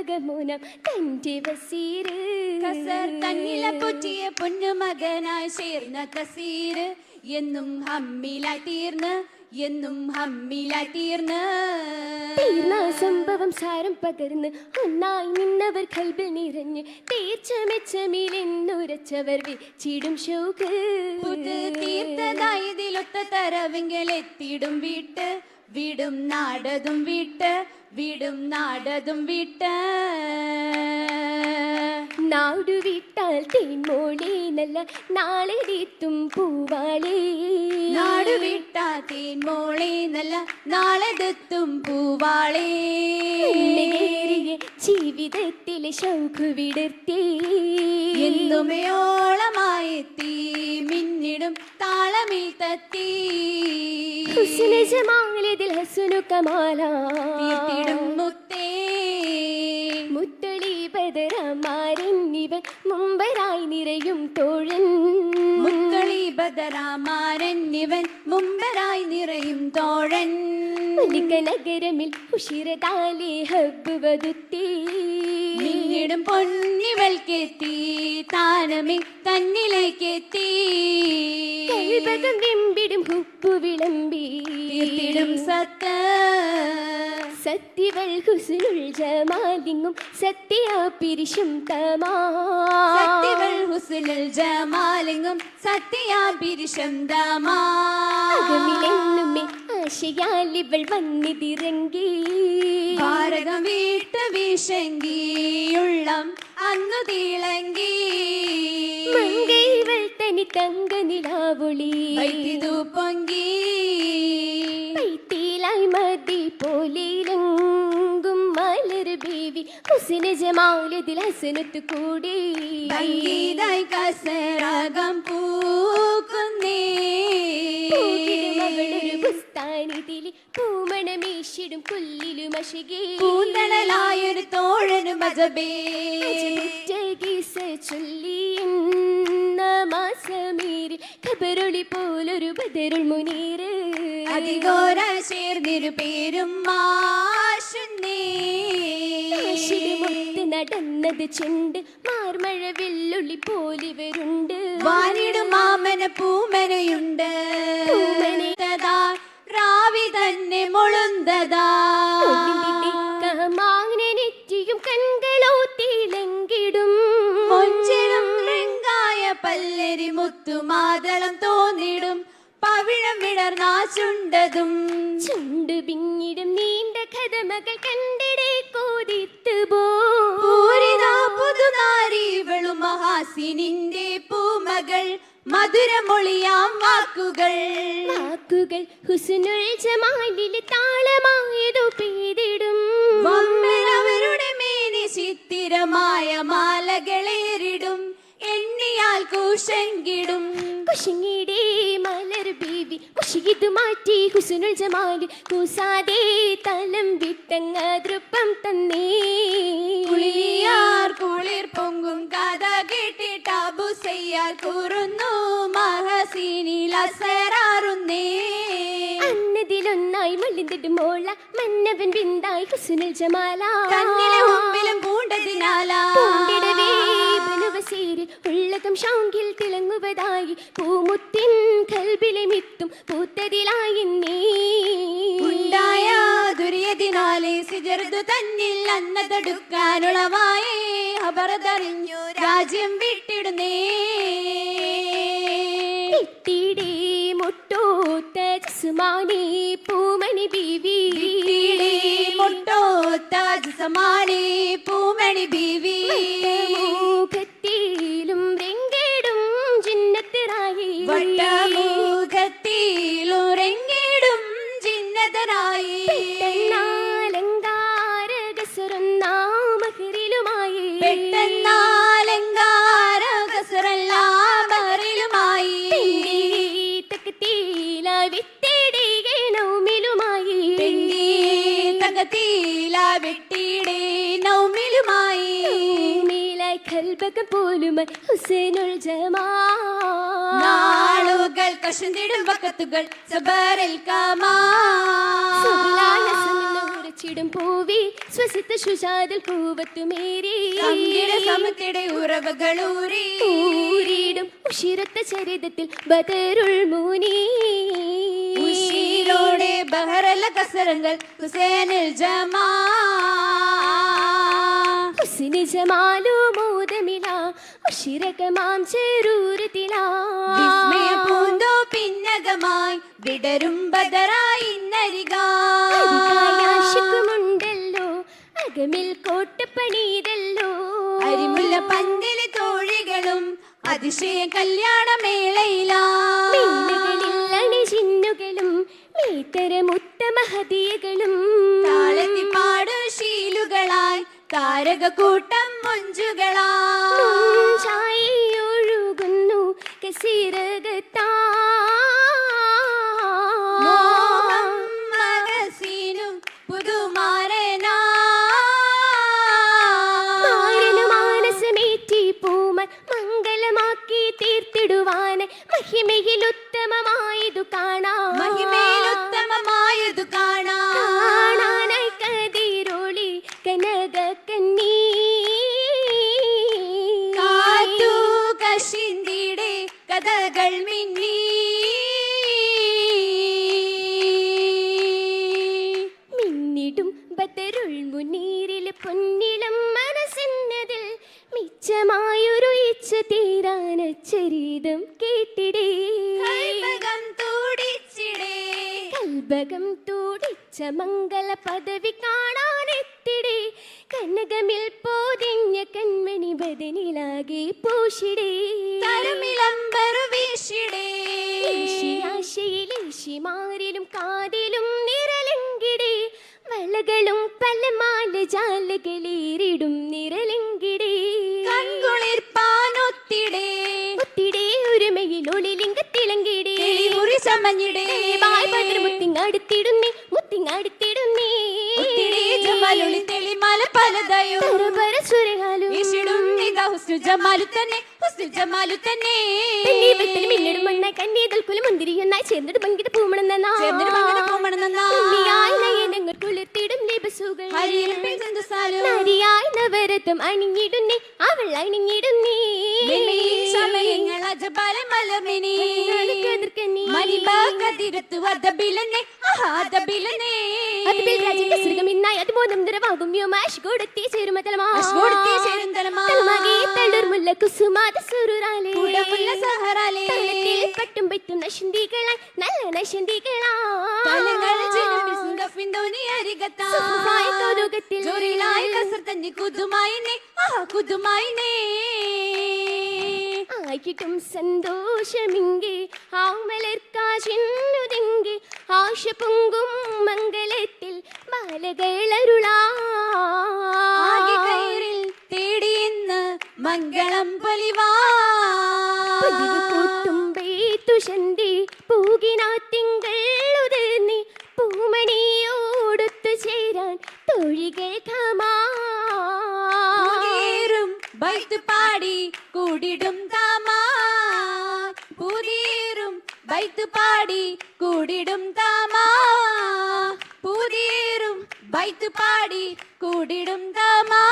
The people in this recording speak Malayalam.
ചെമ്പകമൂനം തന്റെ വസീര് കസർ തന്നില പൊറ്റിയ പൊന്നുമകനായി ചേർന്ന കസീര്. എന്നും ഹമ്മിലായി തീർന്ന് എന്നും ഹമ്മിലായി തീർന്ന്. തീർന്ന സംഭവം സാരം പകർന്ന് ഒന്നായി നിന്നവർ കൽബിൽ നിറഞ്ഞ് തീർച്ച മെച്ചമിലെന്നുരച്ചവർ വെച്ചിടും ഷൗക്ക്. പുത് തീർത്തതായി ഇതിലൊത്ത തരവെങ്കിൽ എത്തിയിടും വീട്ട്. വിടും നാടതും വീട്ട് വീടും നാടതും വീട്ട്. നാടു വിട്ടാൽ തേൻമോളെ നല്ല നാളെ തീത്തും പൂവാളേ നാടു വിട്ടാ തേൻമോളെ നല്ല നാളെതെത്തും പൂവാളേ ജീവിതത്തിലെ ഷൗക്ക് വിടർത്തി. തീ മിന്നിടും മുമ്പരായി നിറയും തോഴൻ. മുത്തളി ബദറാമാരന്നിവൻ മുമ്പരായി നിറയും തോഴൻ. നഗരമിൽ ഉഷിരതാലേ ഹബ്ബ് വതുത്തി മിന്നിടും പൊന്നിവൽക്കെത്തി താനമി തന്നിലേക്കെത്തി. വെമ്പിടും ഹുപ്പു വിളമ്പി സത്ത് സത്യവൾ ഹുസ്നുൽ ജമാലിങ്ങും സത്യ പിരിശും തമാവൾ ഹുസ്നുൽ ജമാലിങ്ങും സത്യാഭിരിശം ദമാ അകമിലെന്നുമേ ആശയാലിവൾ വന്നിതിറങ്ങി ഭാരതം വീട്ട് വീശങ്കിയുള്ളം അന്നു തിളങ്ങി മങ്കൈവൾ തനി തങ്ക നിലാവുളി. പൊങ്കി. പൈത്തിലായി മതി പോലിലങ്കും ഹുസിന ജമാലതിൽ ഹസനത്ത് കൂടി. സംഗീതായി കസരകം പൂക്കുന്നേ. പൂവിടുമവളൊരു ബുസ്താനിതിൽ പൂമണമേശിടും പുല്ലിലും അശകേ. പൂന്തണലായൊരു തോഴനു മജബേ ചൊല്ലി മാസമീരി ഖബറൊളി പോലൊരു ബദരുൾ മുനീർ അതിഘോര ചേർന്നിരു പേരും മാഷുന്നേ നടന്നത് ചെണ്ട് മാർമഴ വെല്ലുള്ളി പോലിവരുണ്ട് വാനിടും മാമന പൂമനയുണ്ട്. റാവി രാവി തന്നെ മുളുന്തതാ. കൊഞ്ചിലും രംഗായ പല്ലരി മുത്തുമാതളം തോന്നിടും. പവിഴം വിടർന്നാച്ചുണ്ടതും ചുണ്ടു പിന്നിടും നീണ്ട കഥമകൾ കണ്ടിടെ മഹാസിനിന്റെ പൂമകൾ മധുരമൊളിയാം വാക്കുകൾ. വാക്കുകൾ ഹുസ്നുൽ ജമാലിൽ താളമായതു പേരിടും അവരുടെ മേനി ചിത്തിരമായ മാലകളേറിടും. എണ്ണിയാൽ കൂശങ്കിടും. കുശിങ്ങിടെ ബീവി കുശികിതു മാറ്റി ഹുസുനുൽ ജമാൽ കൂസാതെ തലം വിട്ടങ്ങ ദൃപ്പം തന്നേ. കുളിർ പൊങ്കും കഥ മോള മന്നവൻ ബിന്ദായി ഹുസ്നുൽ ജമാല. കണ്ണിലെ മുമ്പിലും പൂണ്ടതിനാലാ. പൂണ്ടിടവേ ബനുവസീരിൽ ഉള്ളകം ഷൗങ്കിൽ തിളങ്ങുവതായി. പൂമുത്തിൻ കൽബിലെ മിത്തും പൂത്തതിലായി നീ ഉണ്ടായ ദുര്യതിനാലെ സിജർദു തന്നിൽ അന്നതെടുക്കാനുളവായേ. അപറതറിഞ്ഞു രാജ്യം വിട്ടിടുന്നേ. ജസ്മാനി പൂമണി ബീവി മുട്ടോ താജ് സമാളി കൽബകം പോലുമായി ഹുസൈനുൽ ജമാ. നാളുകൾ കഷന്തിടും വക്കത്തുകൾ സബറിൽ പൂവി ശ്വസിത്ത സുഷാദൽ കൂവത്തുമേരി സമത്തിടെ ഉറവകളൂരി ഊരിടും ഉഷിരത്ത ചരിതത്തിൽ ബദരുൾ മൂനീ. ഉശീരോടെ ബഹറല കസരങ്ങൾ ഹുസൈനിൽ ജമാ. ഹുസ്നി ജമാലു മോദമില ഉഷിരകമാം ചേരൂരത്തില വിസ്മയ പൂന്തോ പിന്നകമായി വിടരും ബദറായി നരികാ ആശിക്കുമുണ്ടല്ലോ അകമിൽ കോട്ടപ്പണിയതല്ലോ. അരിമുല്ല പന്തലി തോഴികളും അതിശയ കല്യാണമേളയിലാ. മിന്നുകളിൽ ചിന്നുകളും മേത്തരമുത്തമ ഹതിയകളും താളത്തി പാടും ശീലുകളായി താരക മുഞ്ചുകളാ. മൊഞ്ചുകളായി ചായൊഴുകുന്നു കസീരകത്താ. മുന്നീരിൽ പൊന്നിളം മനസ്സിന്നതിൽ മിച്ചമായൊരു ഇച്ഛ തീരാന ചരീതം കേട്ടിടേ. കൽബകം തൂടിച്ച മംഗള പദവി മുറി ചമഞ്ഞിടേ ബായ് ഭദ്ര മുത്തിങ്ങടുത്തിടുന്നേ. മുത്തിങ്ങടുത്തിടുന്നേ ഒത്തിടേ ജമാലുളി തെളിമല പലതയോ. പരപര സുരകാലും വീശിടും നിതാ ഹുസ്നു ജമാലു തന്നെ ഹുസ്നു ജമാലു തന്നെ പെണ്ണീപത്തിൽ മിന്നിടും മണ്ണായി കണ്ണീതൽ കുല മുന്തിരിയൊന്നായി ചേർന്നിട്ട് പങ്കിട്ട് പൂമണെന്നാ ചേർന്നിട്ട് പങ്കിട്ട് പൂമണമെന്നാ. ഉണ്ണിയായി നയനങ്ങൾ കുളിർത്തിടും ലിപസുകൾ ഹരിയിൽ പെൺസന്തസാലും നരിയായി നവരത്വം അണിഞ്ഞിടുന്നേ അവൾ അണിഞ്ഞിടുന്നേ. അജബാല മലമിനി. മണിബാകതിരത്തു അതബിലനെ അഹാദബിലനെ അതിൽ രാജന്റെ സൃഗം ഇന്നായി അതുബോധം നിറവാകും. യോമാഷ് കൊടുത്തി ചേരുമതലമാ അശ്വടുത്തി ചേരുന്തലമാ. തലമാകി തളർ മുല്ല കുസുമാത സുരുരാലേ കുടമുല്ല സഹറാലേ. തലത്തിൽ പട്ടും പറ്റും നശന്തികളായി നല്ല തലങ്ങൾ ജനമിൽ നശന്തികളാ സുന്ദഫിന്ദോനി അരികത്താ. സുഖമായ കൗതുകത്തിൽ ജോറിലായി കസർ തന്നെ കുതുമായിനെ. ആഹാ കുതുമായിനെ. ആയിക്കിട്ടും സന്തോഷമിങ്കി ആമലർക്കാശിന്നുതെങ്കി ആശപ്പും வைத்து பாடி கூடிடும் தமா.